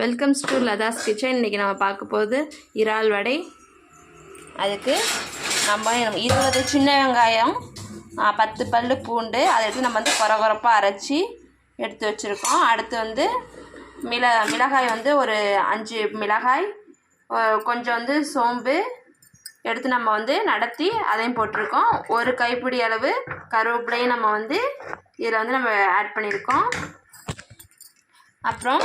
Welcomes to Latha's kitchen இன்றைக்கி நம்ம பார்க்க போகுது இறால் வடை. அதுக்கு நம்ம இருபது சின்ன வெங்காயம் பத்து பல் பூண்டு அதை எடுத்து நம்ம வந்து குறை குறப்பாக அரைச்சி எடுத்து வச்சுருக்கோம். அடுத்து வந்து மிள மிளகாய் வந்து ஒரு அஞ்சு மிளகாய் கொஞ்சம் வந்து சோம்பு எடுத்து நம்ம வந்து நடத்தி அதையும் போட்டிருக்கோம். ஒரு கைப்பிடி அளவு கருவேப்பிலையும் நம்ம வந்து இதில் வந்து நம்ம ஆட் பண்ணியிருக்கோம். அப்புறம்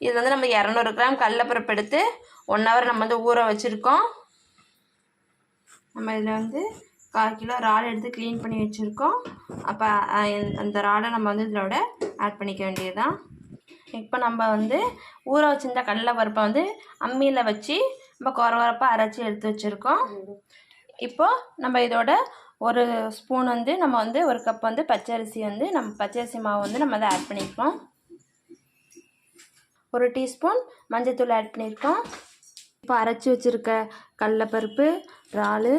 இது வந்து நம்ம இரநூறு கிராம் கடலப்பருப்பு எடுத்து ஒன் ஹவர் நம்ம வந்து ஊற வச்சுருக்கோம். நம்ம இதில் வந்து கால் கிலோ இறால் எடுத்து க்ளீன் பண்ணி வச்சுருக்கோம். அப்போ அந்த இறாலை நம்ம வந்து இதோட ஆட் பண்ணிக்க வேண்டியதுதான். இப்போ நம்ம வந்து ஊற வச்சுருந்த கடலைப்பருப்பை வந்து அம்மியில் வச்சு நம்ம குறவரப்பாக அரைச்சி எடுத்து வச்சுருக்கோம். இப்போது நம்ம இதோட ஒரு ஸ்பூன் வந்து நம்ம வந்து ஒரு கப் வந்து பச்சரிசி வந்து நம்ம பச்சரிசி மாவு வந்து நம்ம அதை ஆட் பண்ணிக்கிறோம் ஒரு டீஸ்பூன் மஞ்சத்தூள் ஆட் பண்ணியிருக்கோம். இப்போ அரைச்சி வச்சுருக்க கடலப்பருப்பு இறால்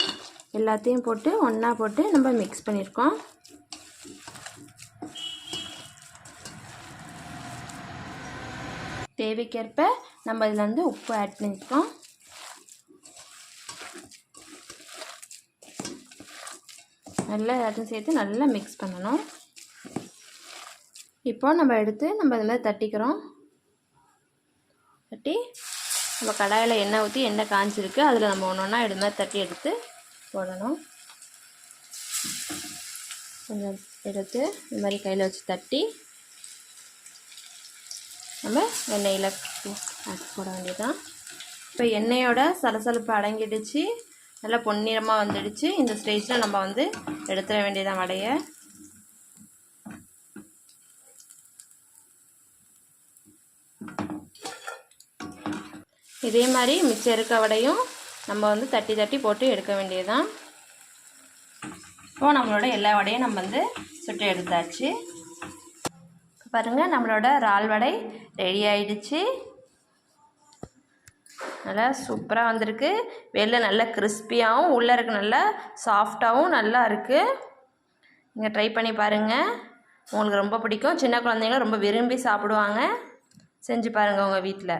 எல்லாத்தையும் போட்டு ஒன்றா போட்டு நம்ம மிக்ஸ் பண்ணியிருக்கோம். தேவைக்கேற்ப நம்ம இதில் வந்து உப்பு ஆட் பண்ணியிருக்கோம். நல்லா எல்லாத்தையும் சேர்த்து நல்லா மிக்ஸ் பண்ணணும். இப்போ நம்ம எடுத்து நம்ம இது மாதிரி தட்டிக்கிறோம். தட்டி நம்ம கடாயில் எண்ணெய் ஊற்றி எண்ணெய் காஞ்சிருக்கு. அதில் நம்ம ஒன்று ஒன்றா எடுமே மாதிரி தட்டி எடுத்து போடணும். கொஞ்சம் எடுத்து இந்த மாதிரி கையில் வச்சு தட்டி நம்ம எண்ணெயில் போட வேண்டியதுதான். இப்போ எண்ணெயோட சலசலப்பு அடங்கிடுச்சு. நல்லா பொன்னிறமாக வந்துடுச்சு. இந்த ஸ்டேஜில் நம்ம வந்து எடுத்துட வேண்டியதான் வடையை. இதே மாதிரி மிச்சம் இருக்க வடையும் நம்ம வந்து தட்டி தட்டி போட்டு எடுக்க வேண்டியதுதான். இப்போ நம்மளோட எல்லா வடையும் நம்ம வந்து சுட்டு எடுத்தாச்சு. பாருங்கள் நம்மளோட இறால் வடை ரெடி ஆயிடுச்சு. நல்லா சூப்பராக வந்திருக்கு. வெளில நல்லா கிறிஸ்பியாகவும் உள்ளே இருக்க நல்லா சாஃப்டாகவும் நல்லா இருக்குது நீங்கள் ட்ரை பண்ணி பாருங்கள் உங்களுக்கு ரொம்ப பிடிக்கும். சின்ன குழந்தைங்களும் ரொம்ப விரும்பி சாப்பிடுவாங்க. செஞ்சு பாருங்கள் உங்கள் வீட்டில்